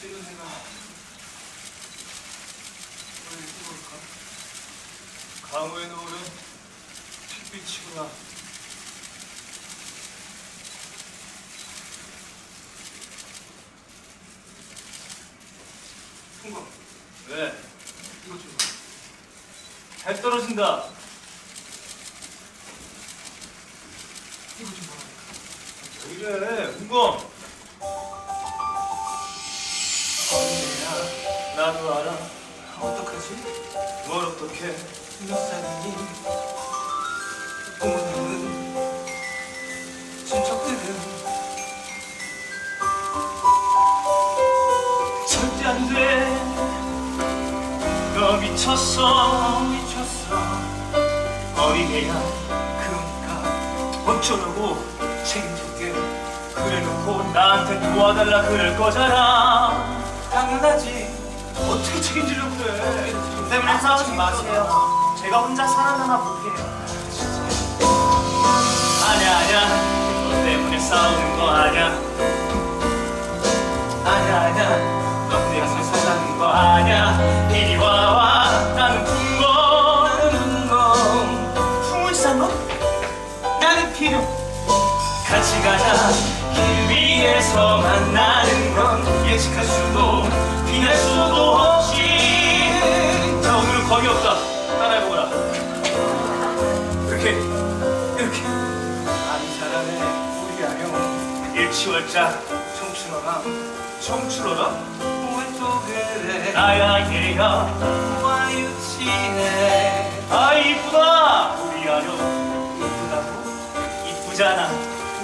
지금 생각 원래 뜨거울까? 강우에 노을은 햇빛이구나 풍광 왜? 이것 좀 봐. 해 떨어진다 이것 좀 봐. 왜 이래 풍광 도 알아. 어떡하지? 뭘 어떻게? 몇 살이니? 부모님은 친척들은 절대 안 돼. 너 미쳤어. 미쳤어 어린애야. 그러니까 어쩌라고 책임질게 그래놓고 나한테 도와달라 그럴 거잖아. 당연하지 어떻게 책임지려고 그래? 너 때문에 싸우지 마세요. 제가 혼자 살아남아 볼게요. 아냐 아냐, 너 때문에 싸우는 거 아냐? 아냐 아냐, 너 때문에 싸우는 거 아냐? 이리 와와, 나는 풍거, 나는 건 풍을 싼 너? 나는 필요. 같이 가자. 길 위에서 만나는 건 사람의 우리 아령 일치월자 청춘어라 청출어라 왜또 그래. 나야 얘야. 와 유치해 아 이쁘다. 우리 아려 이쁘다고 이쁘잖아.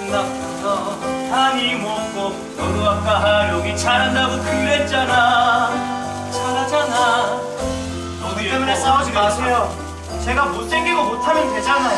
너 아니 뭐고 너도 아까 하려기 잘한다고 그랬잖아. 잘하잖아. 너도 때문에. 싸우지 마세요. 제가 못생기고 못하면 되잖아요.